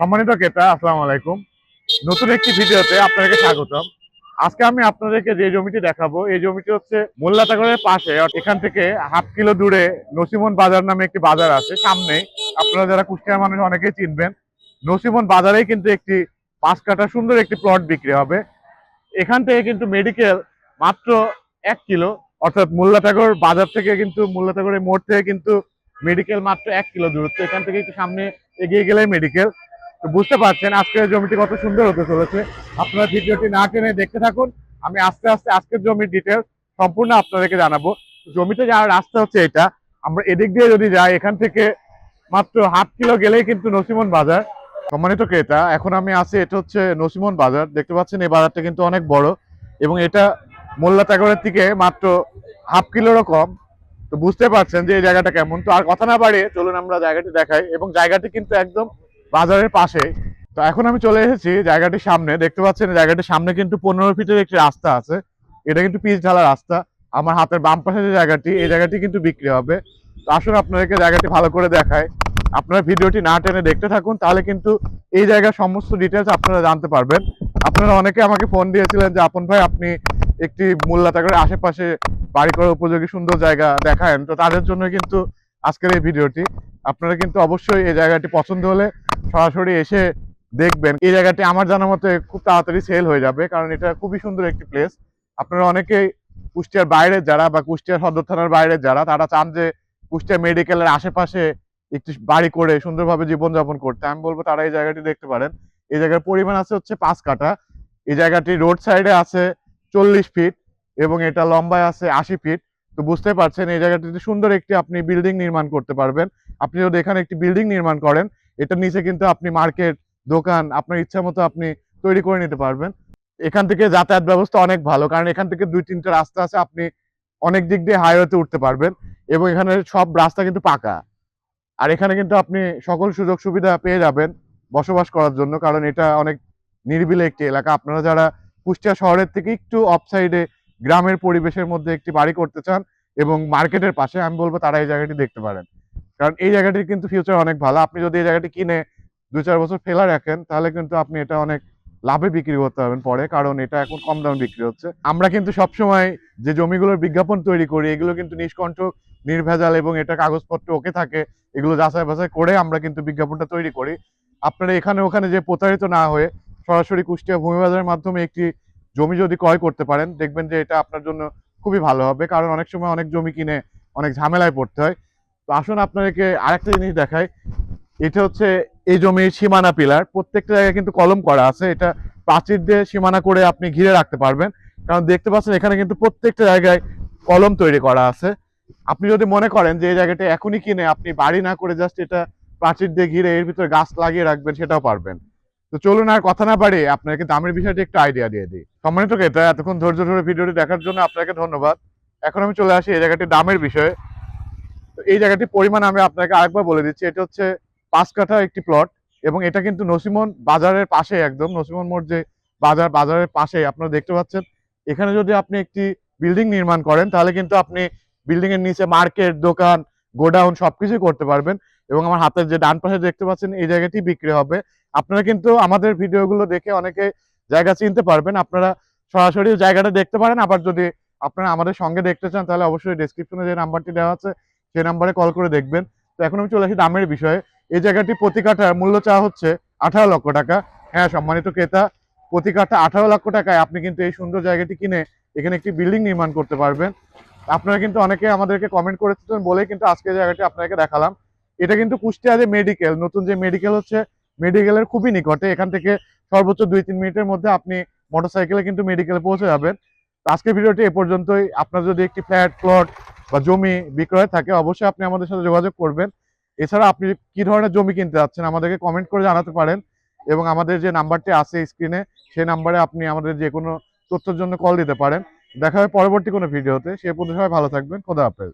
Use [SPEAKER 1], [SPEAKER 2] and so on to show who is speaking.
[SPEAKER 1] সম্মানিত ক্রেতা, আসসালামু আলাইকুম। নতুন একটি ভিডিওতে আপনাদেরকে স্বাগতম। আজকে আমি আপনাদেরকে যে জমিটি দেখাবো, এই জমিটি হচ্ছে মোল্লাতাগরের পাশে এখান থেকে হাফ কিলো দূরে নসিমন বাজার নামে একটি বাজার আছে সামনে আপনারা যারা কুষ্টিয়ার মানুষ অনেকেই চিনবেন, নসিমন বাজারেই কিন্তু একটি পাঁচ কাঠা সুন্দর একটি প্লট বিক্রি হবে। এখান থেকে কিন্তু মেডিকেল মাত্র এক কিলো, অর্থাৎ মোল্লাতাগর বাজার থেকে কিন্তু মোল্লাতাগরের মোড় থেকে কিন্তু মেডিকেল মাত্র এক কিলো দূরত্ব। এখান থেকে একটু সামনে এগিয়ে গেলে মেডিকেল বুঝতে পারছেন আজকের জমিটি কত সুন্দর হতে চলেছে। আপনারা ভিডিওটি না টেনে দেখতে থাকুন। আমি আস্তে আস্তে আজকের জমির ডিটেল সম্পূর্ণ আপনাদেরকে জানাব। জমিতে যাওয়ার রাস্তা হচ্ছে এটা, আমরা এদিক দিয়ে যদি যাই, এখান থেকে মাত্র হাফ কিলো গেলেই কিন্তু নসিমন বাজার। সম্মানিত ক্রেতা, এখন আমি আছি, এটা হচ্ছে নসিমন বাজার। দেখতে পাচ্ছেন, এই বাজারটা কিন্তু অনেক বড় এবং এটা মোল্লা তাগরের থেকে মাত্র হাফ কিলোরও কম। তো বুঝতে পারছেন যে এই জায়গাটা কেমন। তো আর কথা না বাড়িয়ে চলুন আমরা জায়গাটি দেখাই এবং জায়গাটি কিন্তু একদম বাজারের পাশে। তো এখন আমি চলে এসেছি জায়গাটির সামনে। দেখতে পাচ্ছেন, জায়গাটির সামনে কিন্তু পনেরো ফিটের একটি রাস্তা আছে। এটা কিন্তু পিচ ঢালা রাস্তা। আমার হাতের বাম পাশে যে জায়গাটি, এই জায়গাটি কিন্তু বিক্রি হবে। তো আসুন আপনাদেরকে জায়গাটি ভালো করে দেখায় আপনারা ভিডিওটি না টেনে দেখতে থাকুন, তাহলে কিন্তু এই জায়গার সমস্ত ডিটেলস আপনারা জানতে পারবেন। আপনারা অনেকে আমাকে ফোন দিয়েছিলেন যে, আপন ভাই, আপনি একটি মোল্লাতাগরের আশেপাশে বাড়ি করার উপযোগী সুন্দর জায়গা দেখায়েন। তো তাদের জন্য কিন্তু আজকের এই ভিডিওটি। আপনারা কিন্তু অবশ্যই এই জায়গাটি পছন্দ হলে সরাসরি এসে দেখবেন। এই জায়গাটি আমার জানা মতে খুব তাড়াতাড়ি সেল হয়ে যাবে, কারণ এটা খুবই সুন্দর একটি প্লেস আপনারা অনেকেই কুষ্টিয়ার বাইরে যারা বা কুষ্টিয়ার সদর থানার বাইরে যারা, তারা চান যে কুষ্টিয়া মেডিকেলের আশেপাশে একটি বাড়ি করে সুন্দরভাবে জীবনযাপন করতে। আমি বলব তারা এই জায়গাটি দেখতে পারেন। এই জায়গার পরিমাণ আছে হচ্ছে পাঁচ কাঠা। এই জায়গাটি রোড সাইডে আছে চল্লিশ ফিট এবং এটা লম্বায় আছে আশি ফিট তো বুঝতে পারছেন, এই জায়গাটিতে সুন্দর একটি আপনি বিল্ডিং নির্মাণ করতে পারবেন। আপনি যদি এখানে একটি বিল্ডিং নির্মাণ করেন এটার নিচে কিন্তু আপনি মার্কেট, দোকান, আপনার ইচ্ছা মতো আপনি তৈরি করে নিতে পারবেন। এখান থেকে যাতায়াত ব্যবস্থা অনেক ভালো, কারণ এখান থেকে দুই তিনটা রাস্তা আছে, আপনি অনেক দিক দিয়ে হাইওয়েতে উঠতে পারবেন এবং এখানে সব রাস্তা কিন্তু পাকা। আর এখানে কিন্তু আপনি সকল সুযোগ সুবিধা পেয়ে যাবেন বসবাস করার জন্য, কারণ এটা অনেক নিরিবিলি একটি এলাকা। আপনারা যারা কুষ্টিয়া শহরের থেকে একটু অফ সাইডে গ্রামের পরিবেশের মধ্যে একটি বাড়ি করতে চান এবং মার্কেটের পাশে, আমি বলব তারা এই জায়গাটি দেখতে পারেন। কারণ এই জায়গাটির কিন্তু ফিউচার অনেক ভালো। আপনি যদি এই জায়গাটি কিনে দু চার বছর ফেলা রাখেন, তাহলে কিন্তু আপনি এটা অনেক লাভে বিক্রি করতে পারবেন পরে, কারণ এটা এখন কম দামে বিক্রি হচ্ছে। আমরা কিন্তু সবসময় যে জমিগুলোর বিজ্ঞাপন তৈরি করি, এগুলো কিন্তু নিষ্কণ্ঠক নির্ভেজাল এবং এটা কাগজপত্র ওকে থাকে, এগুলো যাচাই বাছাই করে আমরা কিন্তু বিজ্ঞাপনটা তৈরি করি। আপনারা এখানে ওখানে যে প্রতারিত না হয়ে সরাসরি কুষ্টিয়া ভূমি বাজারের মাধ্যমে একটি জমি যদি ক্রয় করতে পারেন, দেখবেন যে এটা আপনার জন্য খুবই ভালো হবে, কারণ অনেক সময় অনেক জমি কিনে অনেক ঝামেলায় পড়তে হয়। তো আসুন আপনাদেরকে আরেকটা জিনিস দেখাই। এটা হচ্ছে এই জমির সীমানা পিলার। প্রত্যেকটা জায়গায় কিন্তু কলম করা আছে। এটা প্রাচীর দিয়ে সীমানা করে আপনি ঘিরে রাখতে পারবেন। কারণ দেখতে পাচ্ছেন এখানে কিন্তু প্রত্যেকটা জায়গায় কলম তৈরি করা আছে। আপনি যদি মনে করেন যে এই জায়গাটা এখনই কিনে আপনি বাড়ি না করে জাস্ট এটা প্রাচীর দিয়ে ঘিরে এর ভিতরে গাছ লাগিয়ে রাখবেন, সেটাও পারবেন। তো চলুন আর কথা না বাড়িয়ে আপনাকে দামের বিষয়টি একটু আইডিয়া দিয়ে দিই। সম্মানিত ক্রেতা, এতক্ষণ ধৈর্য ধরে ভিডিওটি দেখার জন্য আপনাকে ধন্যবাদ। এখন আমি চলে আসি এই জায়গাটি দামের বিষয়ে। তো এই জায়গাটির পরিমাণ আমি আপনাকে আরেকবার বলে দিচ্ছি। এটা হচ্ছে পাঁচ কাঠা একটি প্লট এবং এটা কিন্তু নসিমন বাজারের পাশে একদম। নসিমন মোড় যে বাজার, বাজারের পাশে আপনারা দেখতে পাচ্ছেন। এখানে যদি আপনি একটি বিল্ডিং নির্মাণ করেন, তাহলে কিন্তু আপনি বিল্ডিং এর নিচে মার্কেট দোকান, গোডাউন সবকিছুই করতে পারবেন এবং আমার হাতের যে ডান পাশে দেখতে পাচ্ছেন, এই জায়গাটি বিক্রি হবে। আপনারা কিন্তু আমাদের ভিডিওগুলো দেখে অনেকে জায়গা চিনতে পারবেন। আপনারা সরাসরি জায়গাটা দেখতে পারেন। আবার যদি আপনারা আমাদের সঙ্গে দেখতে চান, তাহলে অবশ্যই ডেসক্রিপশনে যে নাম্বারটি দেওয়া আছে সেই নাম্বারে কল করে দেখবেন। তো এখন আমি চলে আসি দামের বিষয়ে। এই জায়গাটি প্রতি মূল্য চাওয়া হচ্ছে আঠারো লক্ষ টাকা। হ্যাঁ সম্মানিত ক্রেতা, প্রতি আঠারো লক্ষ টাকায় আপনি কিন্তু এই সুন্দর জায়গাটি কিনে এখানে একটি বিল্ডিং নির্মাণ করতে পারবেন। আপনারা কিন্তু অনেকে আমাদেরকে কমেন্ট করেছিলেন বলেই কিন্তু আজকে জায়গাটি আপনাকে দেখালাম। এটা কিন্তু কুষ্টিয়া যে মেডিকেল নতুন যে মেডিকেল হচ্ছে মেডিকেলের খুবই নিকটে। এখান থেকে সর্বোচ্চ দুই তিন মিনিটের মধ্যে আপনি মোটরসাইকেলে কিন্তু মেডিকেলে পৌঁছে যাবেন। আজকের ভিডিওটি এ পর্যন্তই। আপনার যদি একটি ফ্ল্যাট, প্লট বা জমি বিক্রয় থাকে, অবশ্যই আপনি আমাদের সাথে যোগাযোগ করবেন। এছাড়া আপনি কি ধরনের জমি কিনতে যাচ্ছেন আমাদেরকে কমেন্ট করে জানাতে পারেন এবং আমাদের যে নাম্বারটি আছে স্ক্রিনে সেই নাম্বারে আপনি আমাদের যে কোনো তথ্যের জন্য কল দিতে পারেন। দেখা হবে পরবর্তী কোনো ভিডিওতে। সে পর্যন্ত সবাই ভালো থাকবেন। খোদা হাফেজ।